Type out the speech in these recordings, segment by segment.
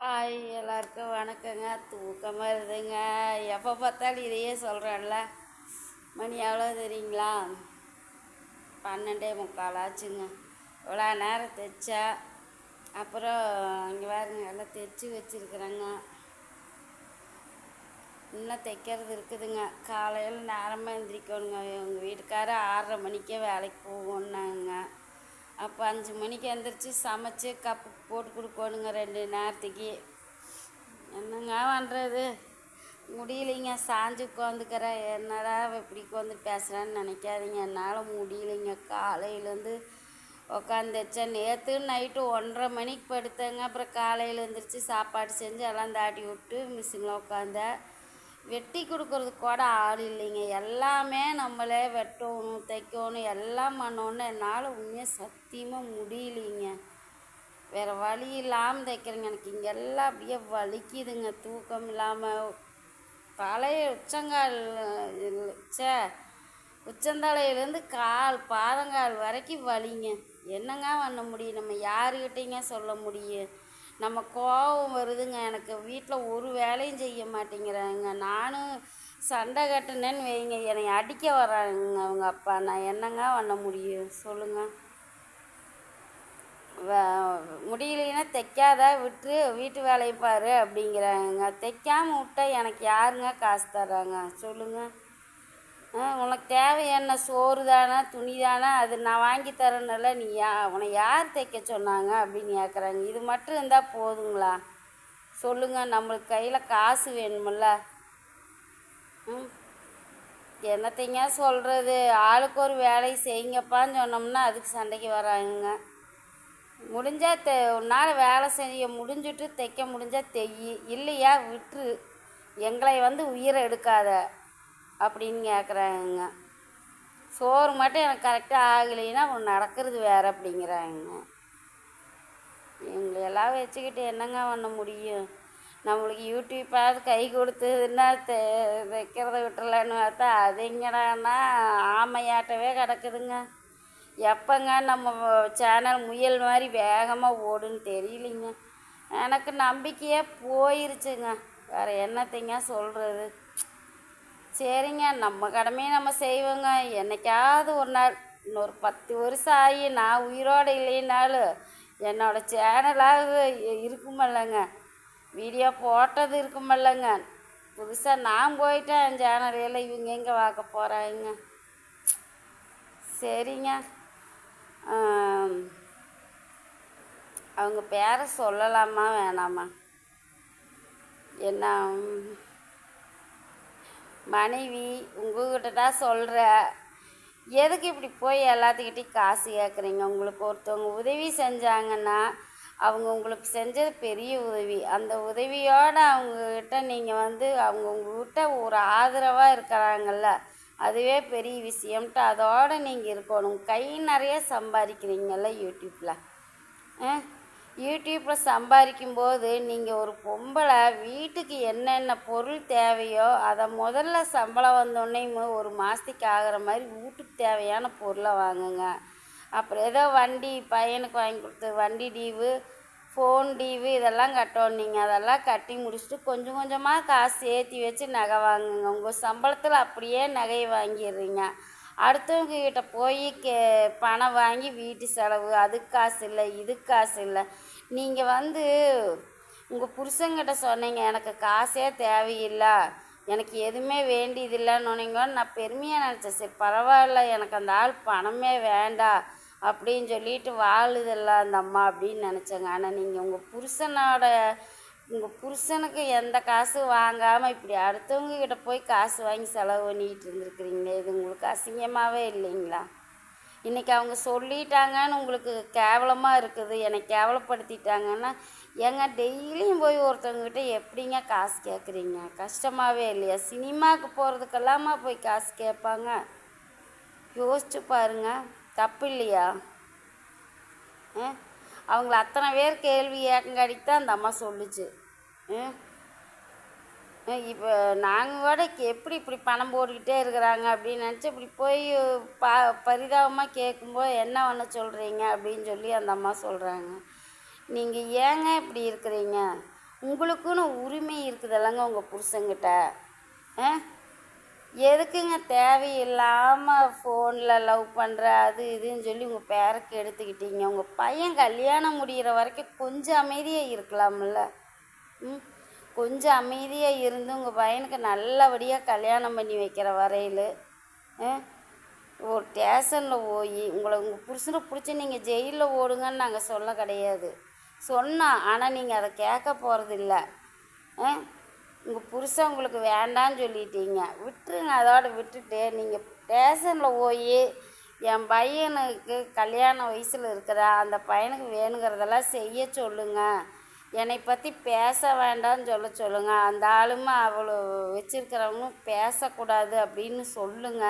Hi எல்லாருக்கும் வணக்கங்க. தூக்கமாக இருக்குதுங்க. எப்போ பார்த்தாலும் இதையே சொல்கிறேன்ல மணி எவ்வளோ தெரியுங்களா? பன்னெண்டே முக்கால் ஆச்சுங்க. இவ்வளோ நேரம் தைச்சா அப்புறம் இங்கே பாருங்க எல்லாம் தைச்சி வச்சுருக்குறேங்க. இன்னும் தைக்கிறது இருக்குதுங்க. காலையில் நேரமாக எந்திரிக்கணுங்க. எங்கள் வீட்டுக்காரர் ஆறரை மணிக்கே வேலைக்கு போகணுன்னாங்க அஞ்சு மணிக்கு எந்திரிச்சு சமைச்சு கப்பு போட்டு கொடுக்கணுங்க ரெண்டு நேரத்துக்கு. என்னங்க பண்ணுறது முடியலைங்க. சாஞ்சு உட்காந்துக்கிறேன் என்னடா இப்படி உட்காந்து பேசுகிறான்னு நினைக்காதீங்க. என்னால் முடியலைங்க. காலையிலேருந்து உக்காந்துச்சேன் நேற்று நைட்டு ஒன்றரை மணிக்கு படுத்தேங்க. அப்புறம் காலையில் எழுந்திரிச்சு சாப்பாடு செஞ்சு எல்லாம் தாட்டி விட்டு மிஷினில் உட்காந்தேன். வெட்டி கொடுக்கறதுக்கு கூட ஆள் இல்லைங்க. எல்லாமே நம்மளே வெட்டணும் தைக்கணும் எல்லாம் பண்ணணுன்னு என்னால் உண்மையாக சத்தியமாக முடியலைங்க. வேறு வழி இல்லாமல் தைக்கிறேங்க. எனக்கு இங்கெல்லாம் அப்படியே வலிக்குதுங்க. தூக்கம் இல்லாமல் பழைய உச்சங்கால் சே உச்சந்தலையிலேருந்து கால் பாதங்கால் வரைக்கும் வலிங்க. என்னங்க பண்ண முடியும்? நம்ம யாருக்கிட்டைங்க சொல்ல முடியும்? நம்ம கோபம் வருதுங்க. எனக்கு வீட்டில் ஒரு வேலையும் செய்ய மாட்டேங்கிறாங்க. நானும் சண்டை கட்டினேன்னு வைங்க. என்னை அடிக்க வர்றாங்க அவங்க அப்பா. நான் என்னங்க பண்ண முடியும்? சொல்லுங்கள் முடியலைன்னா தைக்காத விட்டு வீட்டு வேலையை பாரு அப்படிங்கிறாங்க. தைக்காமல் விட்டா எனக்கு யாருங்க காசு தர்றாங்க? சொல்லுங்கள் உனக்கு தேவை என்ன? சோறு தானே துணி தானே அது நான் வாங்கி தரேன்ல நீ யா உன்னை யார் தைக்க சொன்னாங்க அப்படின்னு கேட்குறாங்க இது மட்டும் இருந்தால் போதுங்களா? சொல்லுங்கள் நம்மளுக்கு கையில் காசு வேணுமில்ல ம். என்னத்தைங்க சொல்கிறது ஆளுக்கு ஒரு வேலையை செய்யுங்கப்பான்னு சொன்னோம்னா அதுக்கு சண்டைக்கு வராங்க முடிஞ்சா தெ உன்னால் வேலை செய்ய முடிஞ்சுட்டு தைக்க முடிஞ்சால் தெய். இல்லையா விட்டுரு. எங்களை வந்து உயிரை எடுக்காத. அப்படின்னு கேட்குறாங்க சோறு மட்டும் எனக்கு கரெக்டாக ஆகலைன்னா அப்புறம் நடக்கிறது வேற அப்படிங்கிறாங்க. எங்களையெல்லாம் வச்சுக்கிட்டு என்னங்க பண்ண முடியும்? நம்மளுக்கு யூடியூப்பாவது கை கொடுத்ததுன்னா தெ தைக்கிறத விட்டுறலான்னு பார்த்தா அது எங்கடான்னா ஆமையாட்டவே கிடக்குதுங்க. எப்போங்க நம்ம சேனல் முயல் மாதிரி வேகமாக ஓடுன்னு தெரியலிங்க. எனக்கு நம்பிக்கையே போயிருச்சுங்க. வேறு என்னத்தைங்க சொல்கிறது சரிங்க நம்ம கடமையை நம்ம செய்வோங்க. என்னைக்காவது ஒரு நாள் இன்னொரு பத்து வருஷம் ஆகி நான் உயிரோடு இல்லைனாலும் என்னோடய சேனலாக இருக்குமல்லங்க. வீடியோ போட்டது இருக்குமல்லங்க. புதுசாக நான் போயிட்டேன் என் சேனல் இவங்க எங்கே பார்க்க போகிறாங்க சரிங்க. அவங்க பேரை சொல்லலாமா வேணாமா? என்ன மனைவி உங்ககிட்ட தான் சொல்கிற எதுக்கு இப்படி போய் எல்லாத்துக்கிட்டையும் காசு கேட்குறீங்க உங்களுக்கு ஒருத்தவங்க உதவி செஞ்சாங்கன்னா அவங்க உங்களுக்கு செஞ்சது பெரிய உதவி. அந்த உதவியோடு அவங்கக்கிட்ட நீங்கள் வந்து அவங்க உங்ககிட்ட ஒரு ஆதரவாக இருக்கிறாங்கல்ல அதுவே பெரிய விஷயம்ட்டு அதோடு நீங்கள் இருக்கணும். கை நிறைய சம்பாதிக்கிறீங்கல்ல யூடியூப்பில் ஆ? யூடியூப்பில் சம்பாதிக்கும் போது நீங்கள் ஒரு பொம்பளை வீட்டுக்கு என்னென்ன பொருள் தேவையோ அதை முதல்ல சம்பளம் வந்தோடனே ஒரு மாதத்துக்கு ஆகிற மாதிரி வீட்டுக்கு தேவையான பொருளை வாங்குங்க. அப்புறம் ஏதோ வண்டி பையனுக்கு வாங்கி கொடுத்து வண்டி டீவு ஃபோன் டீவு இதெல்லாம் கட்டணும். நீங்கள் அதெல்லாம் கட்டி முடிச்சுட்டு கொஞ்சம் கொஞ்சமாக காசு ஏற்றி வச்சு நகை வாங்குங்க. உங்கள் சம்பளத்தில் அப்படியே நகையை வாங்கிடுறீங்க. அடுத்தவங்க கிட்ட போய் கே பணம் வாங்கி வீட்டு செலவு அதுக்கு காசு இல்லை இதுக்கு காசு இல்லை. நீங்கள் வந்து உங்கள் புருஷங்கிட்ட சொன்னீங்க எனக்கு காசே தேவையில்லை எனக்கு எதுவுமே வேண்டியதில்லைன்னு நான் பெருமையாக நினச்சேன். சரி பரவாயில்ல எனக்கு அந்த ஆள் பணமே வேண்டாம் அப்படின்னு சொல்லிட்டு வாழுதில்ல அந்த அம்மா அப்படின்னு நினச்சேங்க. ஆனால் நீங்கள் உங்கள் புருஷனோட உங்கள் புருஷனுக்கு எந்த காசும் வாங்காமல் இப்படி அடுத்தவங்க கிட்ட போய் காசு வாங்கி செலவு பண்ணிக்கிட்டு இருந்துருக்குறீங்களே இது உங்களுக்கு அசிங்கமாகவே இல்லைங்களா? இன்றைக்கி அவங்க சொல்லிட்டாங்கன்னு உங்களுக்கு கேவலமாக இருக்குது என்னை கேவலப்படுத்திட்டாங்கன்னா ஏங்க டெய்லியும் போய் ஒருத்தவங்ககிட்ட எப்படிங்க காசு கேட்குறீங்க கஷ்டமாகவே இல்லையா? சினிமாவுக்கு போகிறதுக்கெல்லாமா போய் காசு கேட்பாங்க? யோசிச்சு பாருங்க தப்பு இல்லையா? ஆ? அவங்கள அத்தனை பேர் கேள்வி ஏக்கங்காடிக்கு தான் அந்த அம்மா சொல்லுச்சு. இப்போ நாங்கள் கூட எப்படி இப்படி பணம் போட்டுக்கிட்டே இருக்கிறாங்க அப்படின்னு நினச்சி இப்படி போய் பா பரிதாபமாக கேட்கும்போது என்ன பண்ண சொல்கிறீங்க அப்படின்னு சொல்லி அந்த அம்மா சொல்கிறாங்க நீங்கள் ஏங்க இப்படி இருக்கிறீங்க? உங்களுக்குன்னு உரிமை இருக்குதல்லங்க உங்கள் புருஷங்கிட்ட. ஆ எதுக்குங்க தேவையில்லாமல் ஃபோனில் லவ் பண்ணுற அது இதுன்னு சொல்லி உங்கள் பேரக்கு எடுத்துக்கிட்டீங்க. உங்கள் பையன் கல்யாணம் முடிகிற வரைக்கும் கொஞ்சம் அமைதியாக இருக்கலாம்ல. ம்? கொஞ்சம் அமைதியாக இருந்து உங்கள் பையனுக்கு நல்லபடியாக கல்யாணம் பண்ணி வைக்கிற வரையில் ஒரு ஸ்டேஷனில் போய் உங்களை உங்கள் புருஷனை பிடிச்சி நீங்கள் ஜெயிலில் ஓடுங்கன்னு நாங்கள் சொல்ல கிடையாது. சொன்னால் ஆனால் நீங்கள் அதை கேட்க போகிறதில்ல ஆ? உங்கள் புருஷன் உங்களுக்கு வேண்டான்னு சொல்லிட்டீங்க. விட்டுருங்க அதோட விட்டுட்டு நீங்கள் ஸ்டேஷனில் போய் என் பையனுக்கு கல்யாண வயசில் இருக்கிற அந்த பையனுக்கு வேணுங்கிறதெல்லாம் செய்ய சொல்லுங்க. என்னை பற்றி பேச வேண்டாம்னு சொல்ல சொல்லுங்க. அந்த ஆளுமே அவ்வளோ வச்சிருக்கிறவங்களும் பேசக்கூடாது அப்படின்னு சொல்லுங்க.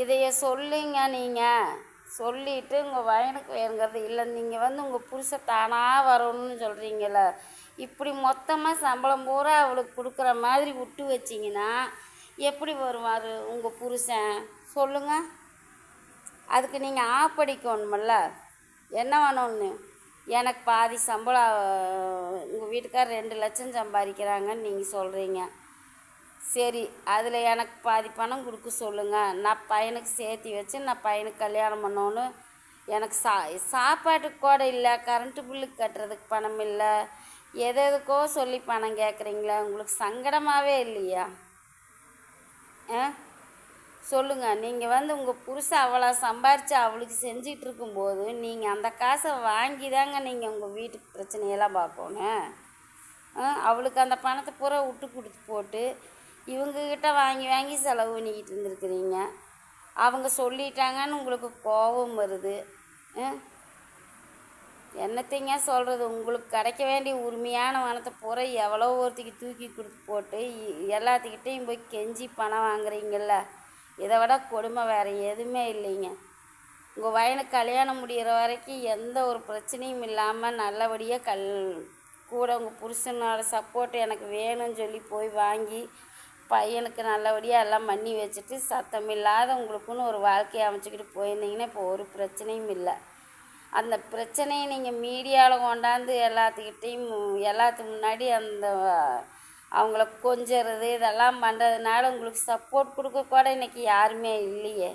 இதைய சொல்லுங்க நீங்கள் சொல்லிட்டு உங்கள் பையனுக்கு வேணுங்கிறது இல்லை. நீங்கள் வந்து உங்கள் புருஷன் தானாக வரணும்னு சொல்கிறீங்கள இப்படி மொத்தமாக சம்பளம் பூரா அவளுக்கு கொடுக்குற மாதிரி விட்டு வச்சிங்கன்னா எப்படி வருவார் உங்கள் புருஷன்? சொல்லுங்கள் அதுக்கு நீங்கள் ஆப்படிக்கணுமில்ல. என்ன வேணும்னு? எனக்கு பாதி சம்பளம் உங்கள் வீட்டுக்கார் ரெண்டு லட்சம் சம்பாதிக்கிறாங்கன்னு நீங்கள் சொல்கிறீங்க சரி அதில் எனக்கு பாதி பணம் கொடுக்க சொல்லுங்கள் நான் பையனுக்கு சேர்த்து வச்சு நான் பையனுக்கு கல்யாணம் பண்ணணும் எனக்கு சா சாப்பாட்டுக்கு கூட இல்லை கரண்ட்டு பில்லுக்கு கட்டுறதுக்கு பணம் இல்லை. எது எதுக்கோ சொல்லி பணம் கேட்குறீங்களா உங்களுக்கு சங்கடமாகவே இல்லையா? ஆ? சொல்லுங்கள் நீங்கள் வந்து உங்கள் புருஷன் அவ்வளோ சம்பாரித்து அவளுக்கு செஞ்சிகிட்டு இருக்கும்போது நீங்கள் அந்த காசை வாங்கி தாங்க நீங்கள் உங்கள் வீட்டுக்கு பிரச்சனையெல்லாம் பார்க்கணும். ஆ, அவளுக்கு அந்த பணத்தை பூரா விட்டு கொடுத்து போட்டு இவங்கக்கிட்ட வாங்கி வாங்கி செலவு பண்ணிக்கிட்டு இருந்துருக்குறீங்க. அவங்க சொல்லிட்டாங்கன்னு உங்களுக்கு கோபம் வருது. ஆ? என்னத்தைங்க சொல்கிறது உங்களுக்கு கிடைக்க வேண்டிய உரிமையான வனத்தை பூரா எவ்வளோ ஒருத்திக்கு தூக்கி கொடுத்து போட்டு எல்லாத்துக்கிட்டேயும் எல்லாத்துக்கிட்டையும் போய் கெஞ்சி பணம் வாங்குறீங்கள்ல இதை விட கொடுமை வேறு எதுவுமே இல்லைங்க. உங்கள் வயனுக்கு கல்யாணம் முடிகிற வரைக்கும் எந்த ஒரு பிரச்சனையும் இல்லாமல் நல்லபடியாக கல் கூட உங்கள் புருஷனோட சப்போர்ட் எனக்கு வேணும்னு சொல்லி போய் வாங்கி பையனுக்கு நல்லபடியாக எல்லாம் பண்ணி வச்சுட்டு சத்தம் இல்லாத உங்களுக்குன்னு ஒரு வாழ்க்கையை அமைச்சிக்கிட்டு போயிருந்தீங்கன்னா இப்போ ஒரு பிரச்சனையும் இல்லை. அந்த பிரச்சனையை நீங்கள் மீடியாவில் கொண்டாந்து எல்லாத்துக்கிட்டேயும் எல்லாத்துக்கு முன்னாடி அந்த அவங்கள கொஞ்சறது இதெல்லாம் பண்ணுறதுனால உங்களுக்கு சப்போர்ட் கொடுக்க கூட இன்னைக்கு யாருமே இல்லையே.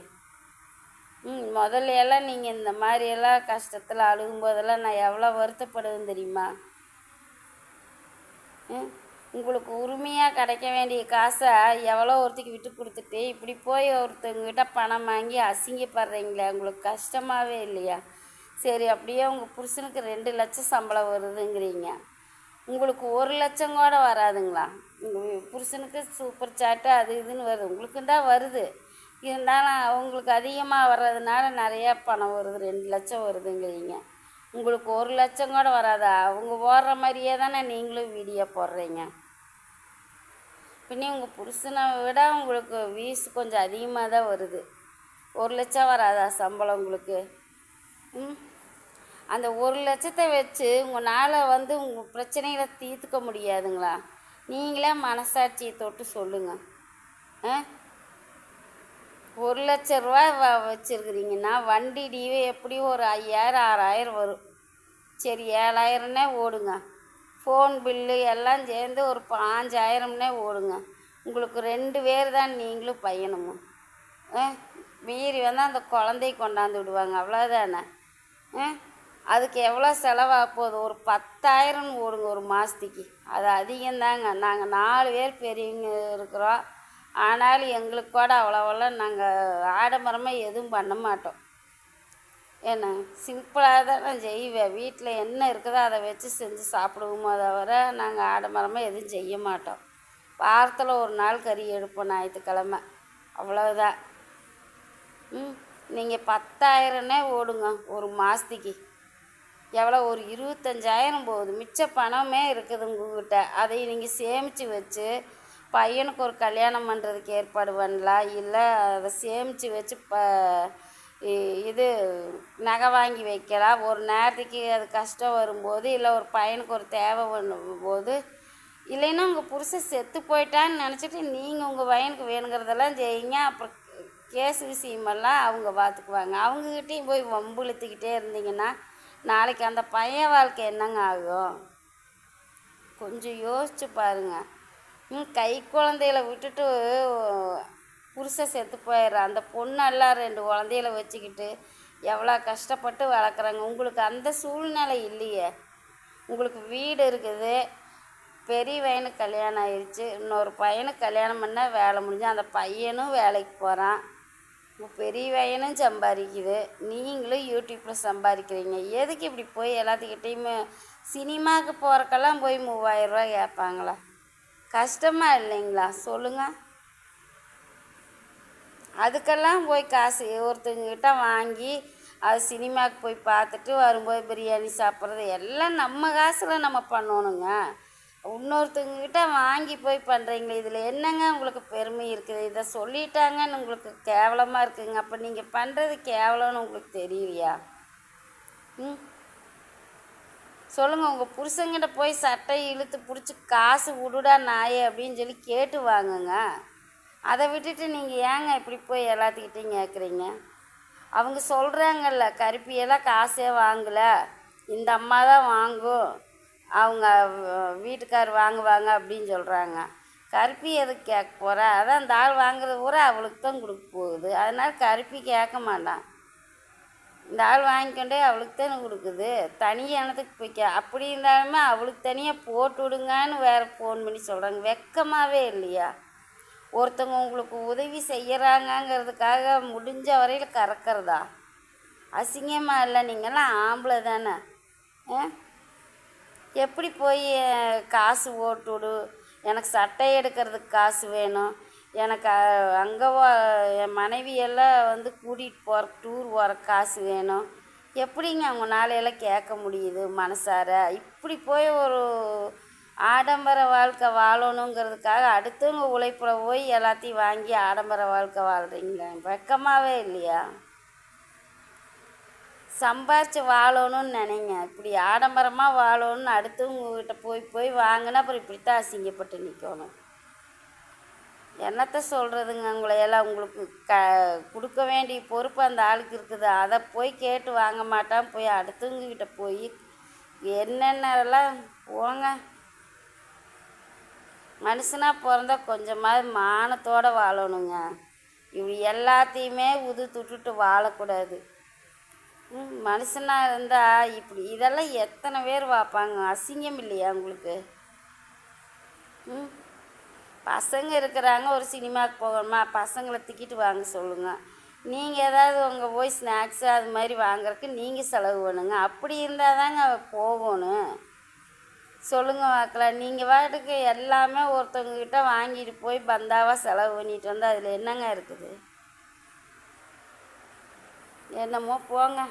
ம் முதல்ல எல்லாம் நீங்கள் இந்த மாதிரியெல்லாம் கஷ்டத்தில் அழுகும்போதெல்லாம் நான் எவ்வளோ வருத்தப்படுவேன் தெரியுமா? ம், உங்களுக்கு உரிமையாக கிடைக்க வேண்டிய காசை எவ்வளோ ஒருத்தருக்கு விட்டு கொடுத்துட்டு இப்படி போய் ஒருத்தவங்ககிட்ட பணம் வாங்கி அசிங்கப்படுறீங்களே உங்களுக்கு கஷ்டமாகவே இல்லையா? சரி அப்படியே உங்கள் புருஷனுக்கு ரெண்டு லட்சம் சம்பளம் வருதுங்கிறீங்க. உங்களுக்கு ஒரு லட்சம் கூட வராதுங்களா? உங்கள் புருஷனுக்கு சூப்பர் சாட்டு அது இதுன்னு வருது. உங்களுக்கு தான் வருது. இருந்தாலும் அவங்களுக்கு அதிகமாக வர்றதுனால நிறையா பணம் வருது. ரெண்டு லட்சம் வருதுங்கிறீங்க. உங்களுக்கு ஒரு லட்சம் கூட வராதா. அவங்க ஓடுற மாதிரியே தானே நீங்களும் வீடியோ போடுறீங்க. பின்னே உங்கள் புருஷனை விட உங்களுக்கு வீஸ் கொஞ்சம் அதிகமாக தான் வருது. ஒரு லட்சம் வராதா சம்பளம் உங்களுக்கு? ம்? அந்த ஒரு லட்சத்தை வச்சு உங்களால் வந்து உங்கள் பிரச்சனைகளை தீர்த்துக்க முடியாதுங்களா? நீங்களே மனசாட்சியை தொட்டு சொல்லுங்கள் ஆ? ஒரு லட்ச ரூபா வ வச்சுருக்குறீங்கன்னா வண்டி டிவே எப்படியும் ஒரு ஐயாயிரம் ஆறாயிரம் வரும். சரி ஏழாயிரம்னே ஓடுங்க. ஃபோன் பில்லு எல்லாம் சேர்ந்து ஒரு பாஞ்சாயிரம்னே ஓடுங்க. உங்களுக்கு ரெண்டு பேர் தான் நீங்களும் பையனும் ஆ? மீறி வந்தால் அந்த குழந்தைய கொண்டாந்து விடுவாங்க. அவ்வளோதானே ஆ? அதுக்கு எவ்வளோ செலவாக போகுது? ஒரு பத்தாயிரம்னு ஓடுங்க ஒரு மாதத்துக்கு அது அதிகம்தாங்க. நாங்கள் நாலு பேர் பெரியவங்க இருக்கிறோம். ஆனாலும் எங்களுக்கு கூட அவ்வளோவெல்லாம் நாங்கள் ஆடம்பரமாக எதுவும் பண்ண மாட்டோம். என்ன? சிம்பிளாக தான் நான் செய்வேன். வீட்டில் என்ன இருக்குதோ அதை வச்சு செஞ்சு சாப்பிடுவோமோ தவிர நாங்கள் ஆடம்பரமாக எதுவும் செய்ய மாட்டோம். வாரத்தில் ஒரு நாள் கறி எடுப்போம் ஞாயிற்றுக்கிழமை. அவ்வளவுதான். ம்? நீங்கள் பத்தாயிரம்னே ஓடுங்க ஒரு மாதத்துக்கு எவ்வளோ ஒரு இருபத்தஞ்சாயிரம் போகுது. மிச்ச பணமே இருக்குது உங்ககிட்ட. அதை நீங்கள் சேமித்து வச்சு பையனுக்கு ஒரு கல்யாணம் பண்ணுறதுக்கு ஏற்பாடு பண்ணலாம் இல்லை அதை சேமித்து வச்சு ப இது நகை வாங்கி வைக்கலாம் ஒரு நேரத்துக்கு அது கஷ்டம் வரும்போது இல்லை ஒரு பையனுக்கு ஒரு தேவை பண்ணும்போது இல்லைன்னா உங்கள் புருஷன் செத்து போயிட்டான்னு நினச்சிட்டு நீங்கள் உங்கள் பையனுக்கு வேணுங்கிறதெல்லாம் செய்யுங்க. அப்புறம் கேஸ் விஷயமெல்லாம் அவங்க பார்த்துக்குவாங்க அவங்கக்கிட்டேயும் போய் வம்புழுத்துக்கிட்டே இருந்தீங்கன்னா நாளைக்கு அந்த பையன் வாழ்க்கை என்னங்க ஆகும்? கொஞ்சம் யோசிச்சு பாருங்க. ம் கை குழந்தையில விட்டுட்டு புருஷன் செத்து போயிடுற அந்த பொண்ணெல்லாம் ரெண்டு குழந்தையில வச்சுக்கிட்டு எவ்வளோ கஷ்டப்பட்டு வளர்க்குறாங்க? உங்களுக்கு அந்த சூழ்நிலை இல்லையே. உங்களுக்கு வீடு இருக்குது. பெரிய பையனுக்கு கல்யாணம் ஆயிடுச்சு. இன்னொரு பையனுக்கு கல்யாணம் பண்ணால் வேலை முடிஞ்சு அந்த பையனும் வேலைக்கு போகிறான் பெரிய பையனும் சம்பாதிக்குது. நீங்களும் யூடியூப்பில் சம்பாதிக்கிறீங்க. எதுக்கு இப்படி போய் எல்லாத்துக்கிட்டேயுமே சினிமாவுக்கு போகிறக்கெல்லாம் போய் மூவாயிரரூவா கேட்பாங்களா? கஷ்டமாக இல்லைங்களா? சொல்லுங்கள் அதுக்கெல்லாம் போய் காசு ஒருத்தங்கக்கிட்ட வாங்கி அது சினிமாவுக்கு போய் பார்த்துட்டு வரும்போது பிரியாணி சாப்பிட்றது எல்லாம் நம்ம காசில் நம்ம பண்ணணுங்க. இன்னொருத்தங்கக்கிட்ட வாங்கி போய் பண்ணுறீங்களே இதில் என்னங்க உங்களுக்கு பெருமை இருக்குது? இதை சொல்லிட்டாங்கன்னு உங்களுக்கு கேவலமாக இருக்குங்க. அப்போ நீங்கள் பண்ணுறது கேவலம்னு உங்களுக்கு தெரியலையா? ம்? சொல்லுங்கள் உங்கள் புருஷங்கிட்ட போய் சட்டை இழுத்து பிடிச்சி காசு விடுடா நாயே அப்படின்னு சொல்லி கேட்டு வாங்குங்க. அதை விட்டுட்டு நீங்கள் ஏங்க இப்படி போய் எல்லாத்துக்கிட்டையும் கேட்குறீங்க அவங்க சொல்கிறாங்கல்ல கருப்பியெல்லாம் காசே வாங்கலை. இந்த அம்மா தான் வாங்கும். அவங்க வீட்டுக்கார் வாங்குவாங்க அப்படின்னு சொல்கிறாங்க கருப்பி எதுக்கு கேட்க போகிறா அதான் இந்த ஆள் வாங்குறது பூரா அவளுக்கு தான் கொடுக்க போகுது. அதனால் கருப்பி கேட்க மாட்டான். இந்த ஆள் வாங்கிக்கொண்டே அவளுக்கு தானே கொடுக்குது. தனியாக எனத்துக்கு போய் கே அப்படி இருந்தாலுமே அவளுக்கு தனியாக போட்டு விடுங்கன்னு வேறு ஃபோன் பண்ணி சொல்கிறாங்க வெக்கமாகவே இல்லையா? ஒருத்தவங்க உங்களுக்கு உதவி செய்கிறாங்கங்கிறதுக்காக முடிஞ்ச வரையில் கறக்கிறதா? அசிங்கமாக இல்லை நீங்கள்லாம் ஆம்பளை தானே. ஆ? எப்படி போய் காசு ஓட்டு விடு எனக்கு சட்டை எடுக்கிறதுக்கு காசு வேணும். எனக்கு அங்கே என் மனைவியெல்லாம் வந்து கூட்டிகிட்டு போகிற டூர் போகிற காசு வேணும். எப்படிங்க அவங்க நாளையெல்லாம் கேட்க முடியுது மனசார? இப்படி போய் ஒரு ஆடம்பர வாழ்க்கை வாழணுங்கிறதுக்காக அடுத்தவங்க உழைப்பில் போய் எல்லாத்தையும் வாங்கி ஆடம்பர வாழ்க்கை வாழ்கிறீங்களே வெக்கமாகவே இல்லையா? சம்பாரித்து வாழணும்னு நினைங்க. இப்படி ஆடம்பரமாக வாழணும்னு அடுத்தவங்ககிட்ட போய் போய் வாங்கினா அப்புறம் இப்படித்தான் அசிங்கப்பட்டு நிற்கணும் என்னத்த சொல்கிறதுங்க உங்களை எல்லாம்? உங்களுக்கு க கொடுக்க வேண்டிய பொறுப்பு அந்த ஆளுக்கு இருக்குது. அதை போய் கேட்டு வாங்க மாட்டான். போய் அடுத்தவங்கக்கிட்ட போய் என்னென்னலாம் போங்க. மனுஷனாக பிறந்தா கொஞ்சமாவது மானத்தோடு வாழணுங்க. இப்படி எல்லாத்தையுமே உது துட்டுட்டு வாழக்கூடாது. மனுஷனாக இருந்தால் இப்படி இதெல்லாம் எத்தனை பேர் பார்ப்பாங்க? அசிங்கம் இல்லையா உங்களுக்கு? ம் பசங்க இருக்கிறாங்க ஒரு சினிமாவுக்கு போகணுமா? பசங்களை திக்கிட்டு வாங்க சொல்லுங்கள் நீங்கள் ஏதாவது உங்கள் போய் ஸ்நாக்ஸு அது மாதிரி வாங்குறதுக்கு நீங்கள் செலவு பண்ணுங்க. அப்படி இருந்தால் தாங்க போகணும் சொல்லுங்கள் பார்க்கலாம் நீங்கள் வாட்டுக்கு எல்லாமே ஒருத்தவங்கக்கிட்ட வாங்கிட்டு போய் பந்தாவாக செலவு பண்ணிட்டு வந்தால் அதில் என்னங்க இருக்குது? என்னமோ போங்க.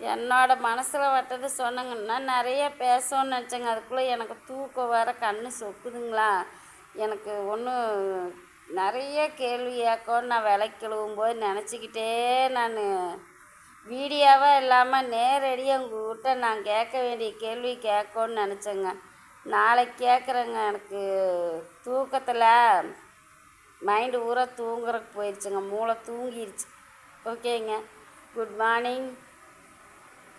என்னோட மனசில் வட்டது சொன்னங்கன்னா நிறைய பேசணும்னு நினச்சேங்க. அதுக்குள்ளே எனக்கு தூக்கம் வர கண்ணு சொக்குதுங்களா. எனக்கு ஒன்றும் நிறைய கேள்வி கேட்கணும்னு நான் விலைக்கு கழுவும்போது நினச்சிக்கிட்டே நான் வீடியோவாக இல்லாமல் நேரடியாக உங்கள்கிட்ட நான் கேட்க வேண்டிய கேள்வி கேட்கணும்னு நினச்சேங்க. நாளைக்கு கேட்குறேங்க. எனக்கு தூக்கத்தில் மைண்டு ஊரா தூங்குறக்கு போயிடுச்சுங்க மூளை தூங்கிருச்சு. ஓகேங்க. Good morning.